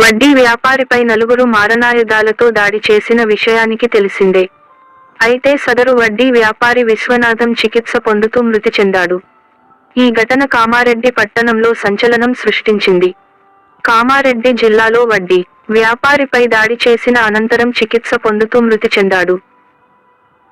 వడ్డీ వ్యాపారిపై నలుగురు మారణాయుధాలతో దాడి చేసిన విషయానికి తెలిసిందే. అయితే సదరు వడ్డీ వ్యాపారి విశ్వనాథం చికిత్స పొందుతూ మృతి చెందాడు. ఈ ఘటన కామారెడ్డి పట్టణంలో సంచలనం సృష్టించింది. కామారెడ్డి జిల్లాలో వడ్డీ వ్యాపారిపై దాడి చేసిన అనంతరం చికిత్స పొందుతూ మృతి చెందాడు.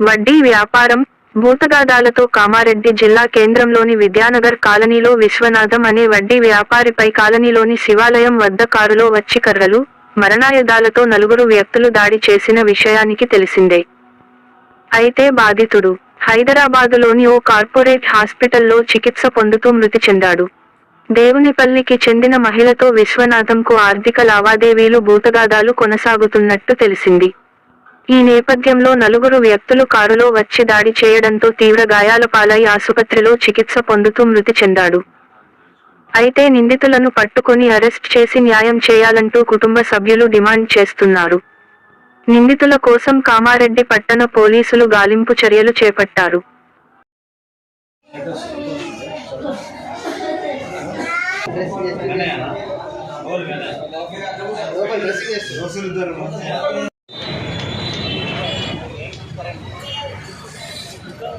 వడ్డీ వ్యాపారం భూతగాదాలతో కామారెడ్డి జిల్లా కేంద్రంలోని విద్యానగర్ కాలనీలో విశ్వనాథం అనే వడ్డీ వ్యాపారిపై కాలనీలోని శివాలయం వద్ద కారులో వచ్చి కర్రలు మరణాయుధాలతో నలుగురు వ్యక్తులు దాడి చేసిన విషయానికి తెలిసిందే. అయితే బాధితుడు హైదరాబాదులోని ఓ కార్పొరేట్ హాస్పిటల్లో చికిత్స పొందుతూ మృతి చెందాడు. దేవునిపల్లికి చెందిన మహిళతో విశ్వనాథంకు ఆర్థిక లావాదేవీలు భూతగాదాలు కొనసాగుతున్నట్టు తెలిసింది. ఈ నేపథ్యంలో నలుగురు వ్యక్తులు కారులో వచ్చి దాడి చేయడంతో తీవ్ర గాయాల పాలై ఆసుపత్రిలో చికిత్స పొందుతూ మృతి చెందాడు. అయితే నిందితులను పట్టుకొని అరెస్ట్ చేసి న్యాయం చేయాలంటూ కుటుంబ సభ్యులు డిమాండ్ చేస్తున్నారు. నిందితుల కోసం కామారెడ్డి పట్టణ పోలీసులు గాలింపు చర్యలు చేపట్టారు.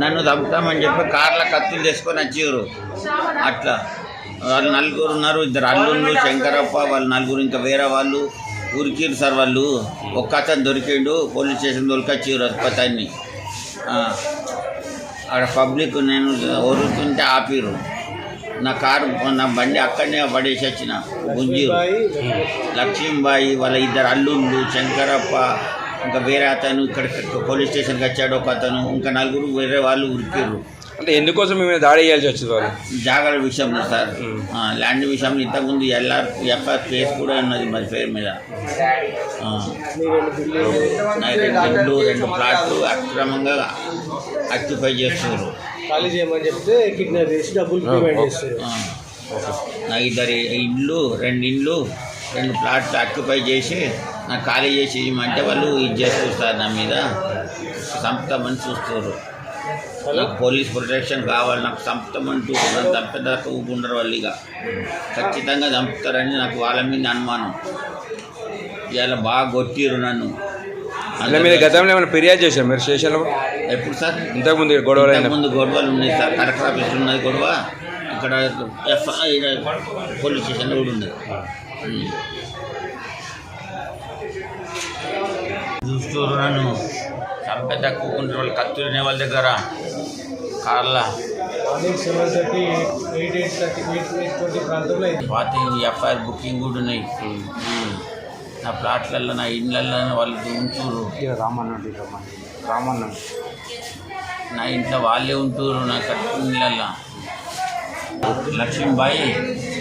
నన్ను చంపుతామని చెప్పి కార్ల కత్తులు తీసుకొని వచ్చారు అట్లా. వాళ్ళు నలుగురు ఉన్నారు ఇద్దరు అల్లుళ్ళు శంకరప్ప వాళ్ళు నలుగురు ఇంకా వేరే వాళ్ళు. ఉరికిరు సార్ వాళ్ళు. ఒక్క అతను దొరికిండు పోలీస్ స్టేషన్ దొరికొచ్చారు అతన్ని అక్కడ పబ్లిక్ నేను ఒరుతుంటే ఆపిరు నా కారు నా బండి అక్కడనే పడేసి వచ్చిన గుంజీరు లక్ష్మీబాయి వాళ్ళ ఇద్దరు అల్లుళ్ళు శంకరప్ప ఇంకా వేరే అతను ఇక్కడ పోలీస్ స్టేషన్కి వచ్చాడు ఒక అతను ఇంకా నలుగురు వేరే వాళ్ళు ఉరికిర్రు. అంటే ఎందుకోసం మేము దాడి చేయాల్సి వచ్చింది వాళ్ళు? జాగ్రత్త విషయంలో సార్. ఆ, ల్యాండ్ విషయంలో ఇంతకుముందు ఎల్ఆర్ ఎఫ్ఆర్ కేసు కూడా ఉన్నది మరి పేరు మీద. రెండు ఇండ్లు రెండు ప్లాట్లు అక్రమంగా ఆక్యుపై చేస్తున్నారు. ఖాళీ చేయమని చెప్తే కిడ్నాప్ చేసి డబ్బులు పేమెంట్ చేస్తారు. ఆ. నా ఇద్దరి ఇండ్లు రెండు ఇండ్లు రెండు ప్లాట్లు ఆక్యుపై చేసి నాకు ఖాళీ చేసి ఇవ్వమంటే వాళ్ళు ఇది చేస్తారు సార్ నా మీద. చంపుతామని చూస్తారు నాకు పోలీస్ ప్రొటెక్షన్ కావాలి నాకు చంపుతామంటూ నన్ను చంపేదాకా ఊపుకుంటారు వాళ్ళు ఇక. ఖచ్చితంగా చంపుతారని నాకు వాళ్ళ మీద అనుమానం. ఇవాళ బాగా కొట్టిరు నన్ను. అంటే మీరు గతంలో ఏమైనా ఫిర్యాదు చేశారు? మీరు స్టేషన్లో? ఎప్పుడు సార్? ఇంతకుముందు గొడవలు అయిన ముందు గొడవలు ఉన్నాయి సార్. కలెక్టర్ ఆఫీస్ ఉన్నది గొడవ. ఇక్కడ ఎఫ్ఐ పోలీస్ స్టేషన్లో కూడా ఉన్నది చూస్తారు నన్ను చంపే తక్కువ వాళ్ళు కత్తులునే వాళ్ళ దగ్గర. కార్ల. పాతి ఎఫ్ఐఆర్ బుకింగ్ కూడా ఉన్నాయి. నా ప్లాట్లలో నా ఇండ్లలో వాళ్ళు ఉంచురు రామన్న రామన్న. నా ఇంట్లో వాళ్ళే ఉంటున్నారు నా కట్టుకుళ్ళల్లో లక్ష్మీబాయి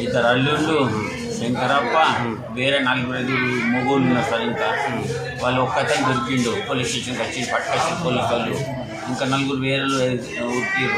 ఇద్దరు అల్లుళ్ళు. శంకరప్ప వేరే నలుగురు ఐదుగురు మొగోళ్ళు ఉన్నారు సార్ ఇంకా. వాళ్ళు ఒక్కతని దొరికిండు పోలీస్ స్టేషన్కి వచ్చి పట్టుకొచ్చి పోలీసు వాళ్ళు. ఇంకా నలుగురు వేరే ఉట్టిరు